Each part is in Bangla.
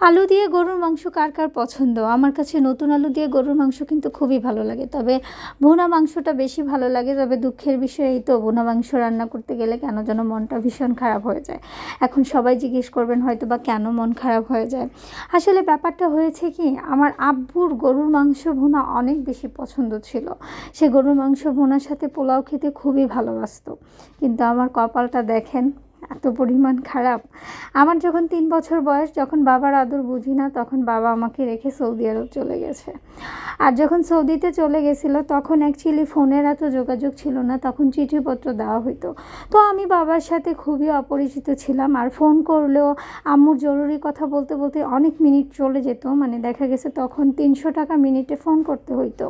আলু দিয়ে গরুর মাংস কার কার পছন্দ? আমার কাছে নতুন আলু দিয়ে গরুর মাংস কিন্তু খুবই ভালো লাগে। তবে ভুনা মাংসটা বেশি ভালো লাগে, তবে দুঃখের বিষয় এই তো, ভুনা মাংস রান্না করতে গেলে কেন যেন মনটা ভীষণ খারাপ হয়ে যায়। এখন সবাই জিজ্ঞেস করবেন হয়তো বা কেন মন খারাপ হয়ে যায়। আসলে ব্যাপারটা হয়েছে কি, আমার আব্বুর গরুর মাংস ভুনা অনেক বেশি পছন্দ ছিল। সে গরুর মাংস ভুনার সাথে পোলাও খেতে খুবই ভালোবাসত। কিন্তু আমার কপালটা দেখেন এত পরিমাণ খারাপ। আমার যখন তিন বছর বয়স, যখন বাবার আদর বুঝি না, তখন বাবা আমাকে রেখে সৌদি আরব চলে গেছে। আর যখন সৌদিতে চলে গেছিল, তখন অ্যাকচুয়ালি ফোনের এত যোগাযোগ ছিল না, তখন চিঠিপত্র দেওয়া হইতো। তো আমি বাবার সাথে খুবই অপরিচিত ছিলাম, আর ফোন করলেও আম্মুর জরুরি কথা বলতে বলতে অনেক মিনিট চলে যেত। মানে দেখা গেছে তখন তিনশো টাকা মিনিটে ফোন করতে হইতো।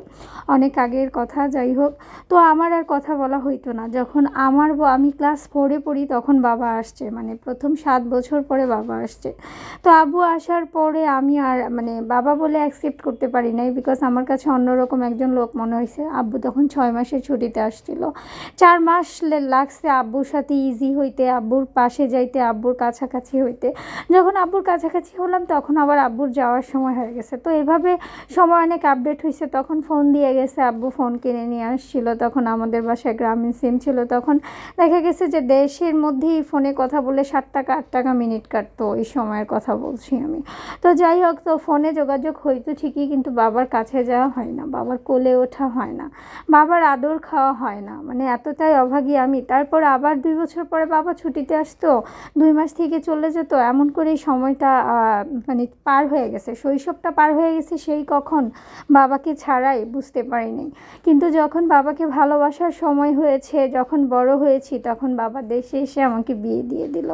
অনেক আগের কথা, যাই হোক। তো আমার আর কথা বলা হইতো না। যখন আমার আমি ক্লাস ফোরে পড়ি, তখন বাবা আসছে মানে প্রথম সাত বছর পরে বাবা আসছে। তো আব্বু আসার পরে আমি আর মানে বাবা বলে অ্যাকসেপ্ট করতে পারি নাই বিকজ আমার কাছে অন্যরকম একজন লোক মনে হয়েছে। আব্বু তখন ছয় মাসের ছুটিতে আসছিল। চার মাস লাগছে আব্বুর সাথে ইজি হইতে, আব্বুর পাশে যাইতে, আব্বুর কাছাকাছি হইতে। যখন আব্বুর কাছাকাছি হলাম তখন আবার আব্বুর যাওয়ার সময় হয়ে গেছে। তো এভাবে সময় অনেক আপডেট হয়েছে তখন ফোন দিয়ে গেছে, আব্বু ফোন কিনে নিয়ে আসছিল। তখন আমাদের বাসায় গ্রামীণ সিম ছিল। তখন দেখা গেছে যে দেশের মধ্যেই ফোনে কথা বলে ষাট টাকা, আট টাকা মিনিট কাটতো ওই সময়ের কথা বলছি আমি। তো যাই হোক, তো ফোনে যোগাযোগ হইতো ঠিকই, কিন্তু বাবার কাছে যাওয়া হয় না, বাবার কোলে ওঠা হয় না, বাবার আদর খাওয়া হয় না মানে এতটাই অভাগী আমি। তারপর আবার দুই বছর পরে বাবা ছুটিতে আসতো, দুই মাস থেকে চলে যেত, এমন করে এই সময়টা মানে পার হয়ে গেছে, শৈশবটা পার হয়ে গেছে সেই কখন বাবাকে ছাড়াই, বুঝতে পারিনি। কিন্তু যখন বাবাকে ভালোবাসার সময় হয়েছে, যখন বড় হয়েছি, তখন বাবা দেশে এসে আমাকে বিয়ে দিয়ে দিল।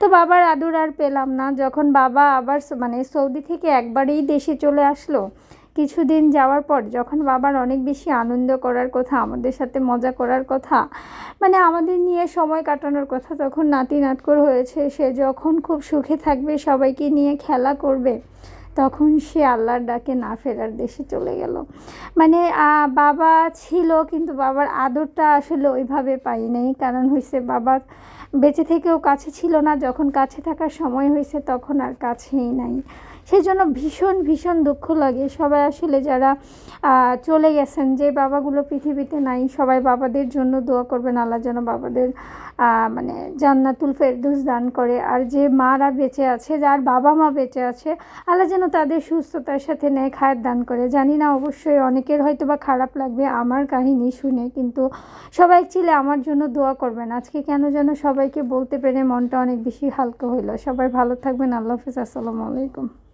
তো বাবার আদর আর পেলাম না। যখন বাবা আবার মানে সৌদি থেকে একবারেই দেশে চলে আসলো, কিছুদিন যাওয়ার পর যখন বাবার অনেক বেশি আনন্দ করার কথা, আমাদের সাথে মজা করার কথা মানে আমাদের নিয়ে সময় কাটানোর কথা, তখন নাতি নাটকর হয়েছে। সে যখন খুব সুখে থাকবে, সবাইকে নিয়ে খেলা করবে। তখন সে আল্লাহর ডাকে না ফেরার দেশে চলে গেল। মানে বাবা ছিল কিন্তু বাবার আদরটা আসলে ওইভাবে পাই নাই। কারণ হয়েছে বাবা বেঁচে থেকেও কাছে ছিল না। যখন কাছে থাকার সময় হয়েছে তখন আর কাছেই নাই। সেই জন্য ভীষণ ভীষণ দুঃখ লাগে। সবাই আসলে যারা চলে গেছেন, যে বাবাগুলো পৃথিবীতে নাই, সবাই বাবাদের জন্য দোয়া করবেন। আল্লাহ যেন বাবাদের মানে জান্নাতুল ফেরদৌস দান করে। আর যে মারা বেঁচে আছে, যার বাবা মা বেঁচে আছে, আল্লাহ যেন তাদের সুস্থতার সাথে নেয় খায়ের দান করে। জানি না, অবশ্যই অনেকের হয়তো বা খারাপ লাগবে আমার কাহিনী শুনে, কিন্তু সবাই চিলে আমার জন্য দোয়া করবেন। আজকে কেন যেন সবাইকে বলতে পেরে মনটা অনেক বেশি হালকা হইল। সবাই ভালো থাকবেন। আল্লাহ হাফিজ। আসসালামু আলাইকুম।